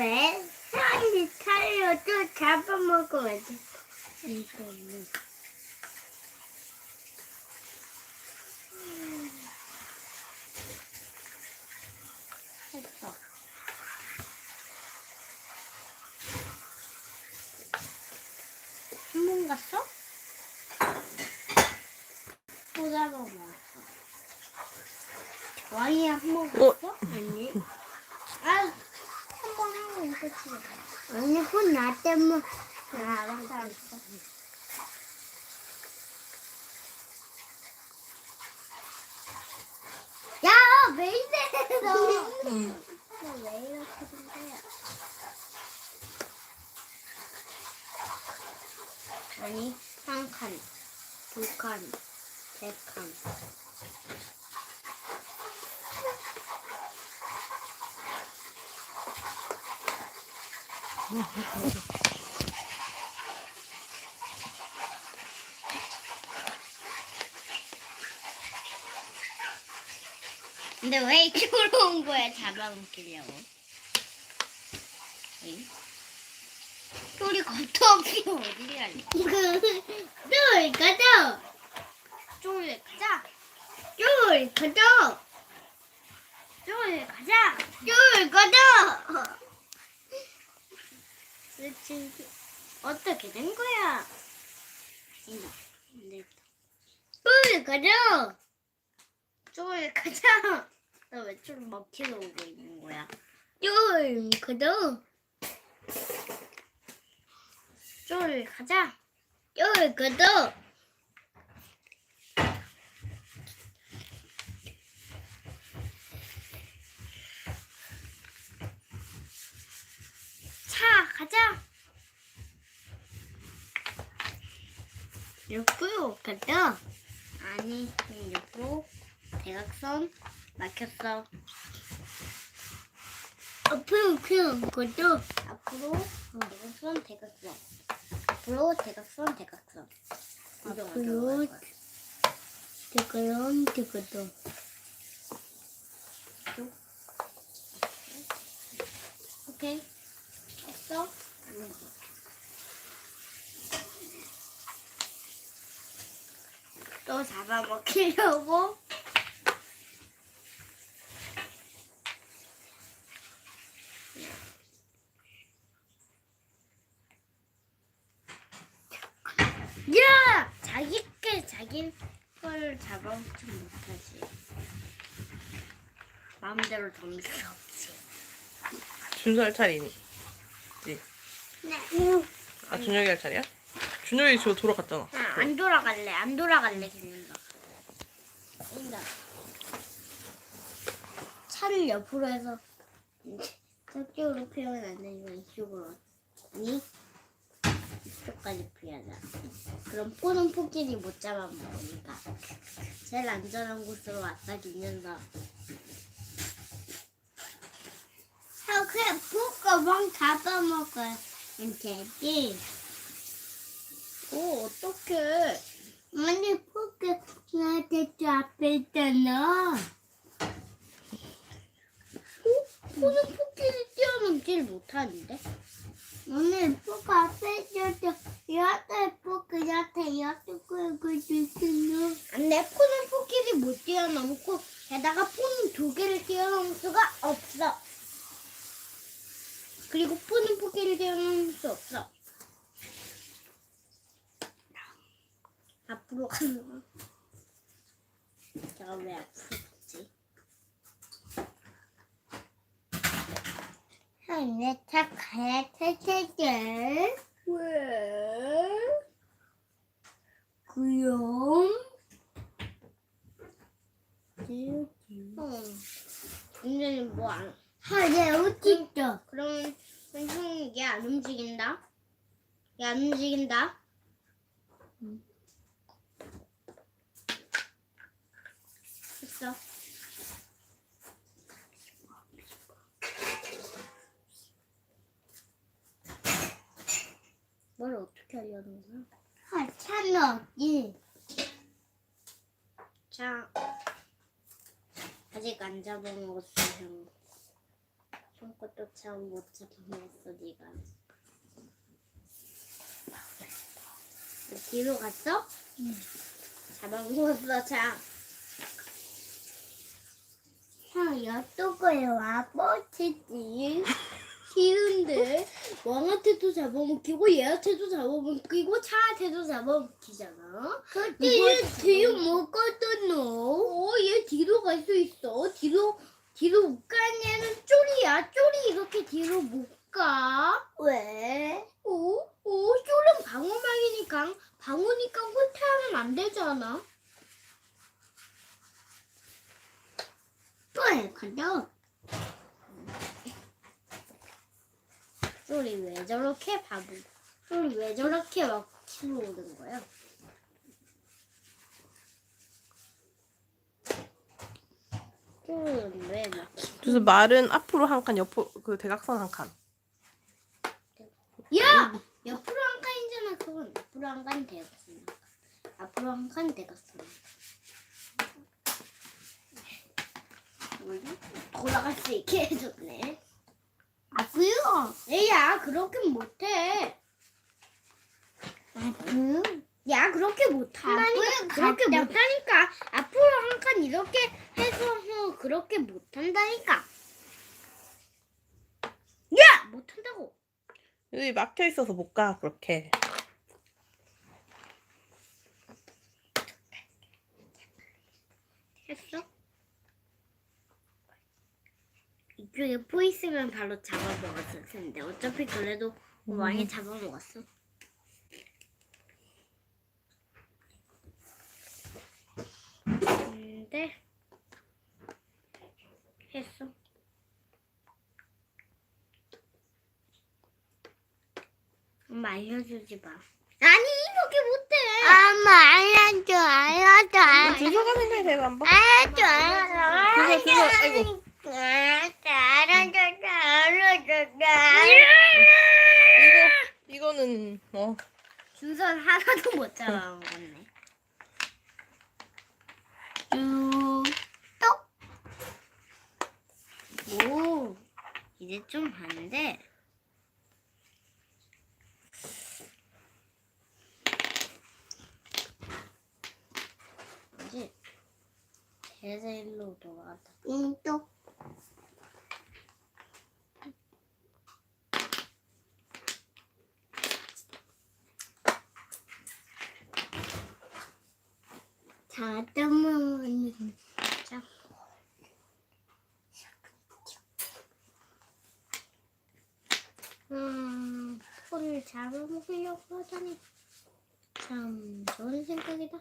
왜? 사람이 또 잡아먹으면 돼. 이거는. 했어. 한번 갔어? 또 잡아먹었어. 왕이 한번 어? 갔어? 아니. 아, 아니, 혼나 때문에. 아, 알았어, 알았어. 야, 왜 이래, 너? 왜 이렇게 된 거야? 아니, 한 칸, 두 칸, 세 칸. 근데 왜 이쪽으로 온 거야? 잡아먹기려고. 응? 소리 겉도 없이 어디 가니? 쫄, 가자! 쪼리 가자. 쫄, 가자! 쪼리 가자. 쫄, 가자! 그렇지. 어떻게 된 거야? 이거 안 됐다. 쫄, 가자! 가자. 너왜 쪼리 먹히러 오고 있는 거야? 쫄, 가자! 쪼리 가자. 쫄, 가자! 차 가자. 옆으로 가자! 아니, 옆으로 대각선 막혔어. 앞으로 그냥 가자! 앞으로 대각선 대각선. 앞으로 대각선 대각선. 앞으로 대가연 대가다. 오케이. 했어? 또 잡아먹히려고? 야! 자기 게 자기 걸 잡아먹지 못하지. 마음대로 덤빌 수 없지. 준서 할 차례니? 네. 아 준혁이 할 차례야? 준혁이 저 돌아갔잖아. 아, 안 돌아갈래. 안 돌아갈래 그냥. 인다. 차를 옆으로 해서 저쪽으로 피우면 안 되니까 이쪽으로. 아니 이쪽까지 피하자. 그럼 포는 포끼리 못 잡아먹으니까 제일 안전한 곳으로 왔다 아, 그냥 볶아방 잡아먹어요. 되지? 오 어떡해. 아니, 포크 나한테 앞에 있잖아. 포는 포끼리 뛰어넘질 못하는데? 오늘 포크 앞에 있었어. 여태 포크 여태 여태 끌고 있었어. 내 포는 포끼리 못 뛰어넘고 게다가 포는 두 개를 뛰어넘을 수가 없어. 그리고 포는 포끼리 뛰어넘을 수 없어. 앞으로 가는 거. 제가 왜 앞으로 갔지? 하나 차 가야 탈탈탈. 왜? 그럼 어. 이제 뭐 안, 어디 있어? 그럼 형이 얘안 움직인다? 얘 안 움직인다? 했어. 뭘 어떻게 하려는 거야? 아, 차는 어디? 자, 아직 안 잡아먹었어, 형. 형 것도 참못 잡아먹었어, 네가. 뒤로 갔어? 잡아먹었어, 자. 형, 이쪽에 와보시지. 쉬운데 왕한테도 잡아먹히고 얘한테도 잡아먹히고 차한테도 잡아먹히잖아. 근데 얘 뒤에 먹었잖아. 어, 얘 뒤로 갈 수 있어. 뒤로 뒤로 못 가는 얘는 쪼리야. 쪼리 이렇게 뒤로 못 가. 왜? 어? 어? 쪼는 방어망이니까 방어니까 후퇴하면 안 되잖아. 또 해가죠. 쪼리 왜 저렇게 바보? 쪼리 왜 저렇게 막 치러 오는 거야? 쪼리는 왜 막? 그래서 말은 앞으로 한 칸, 옆으로 그 대각선 한 칸. 야! 옆으로 한 칸이잖아 그건 옆으로 한 칸 대각선 앞으로 한 칸 대각선 돌아갈 수 있게 해줬네 아프요. 에야 그렇게 못해 아프요. 야 그렇게 앞으로 그렇게. 못하니까 앞으로 한 칸 이렇게 해서 어, 그렇게 못한다니까 야! 못한다고 여기 막혀 있어서 못 가, 그렇게. 했어? 이쪽에 포 있으면 바로 잡아먹었을 텐데 어차피 그래도 많이 잡아먹었어. 근데 했어. 엄마 알려주지 마. 아니 이렇게 못해. 엄마, 알려줘, 알려줘, 알려줘. 주소가 생각이 돼요, 한번. 알려줘, 알려줘. 그거, 그거, 아이고. 알려줘, 알려줘, 알려줘. 이거, 이거는, 어. 준선 하나도 못 잡아먹었네. 쭉. 오, 이제 좀 하는데. 이제 제자일로 돌아갔다. 쭉. 자, 떠먹는 자. 음, 소를 잡아먹으려고 하다니. 참 좋은 생각이다.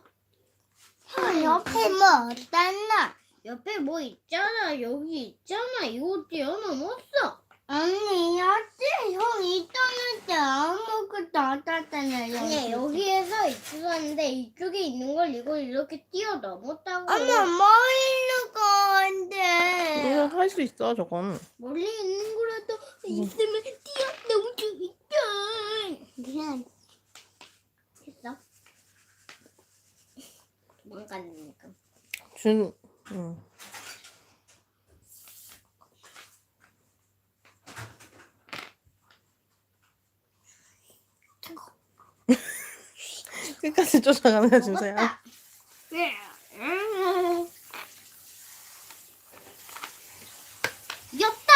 형 옆에 뭐 어딨나? 옆에 뭐 있잖아. 여기 있잖아. 이거 뛰어넘었어. 언니, 어째 형 있었는데 아무것도 안 땄잖아요. 아니 여기에서 있었는데 이쪽에 있는 걸 이걸 이렇게 뛰어넘었다고. 엄마, 뭐 있는 건데? 이거 할수 있어, 저건. 멀리 있는 거라도 있으면 뛰어넘을 수 있다. 그냥 했어? 도망가니까. 준, 응. 끝까지 쫓아가면 주세요. 엿.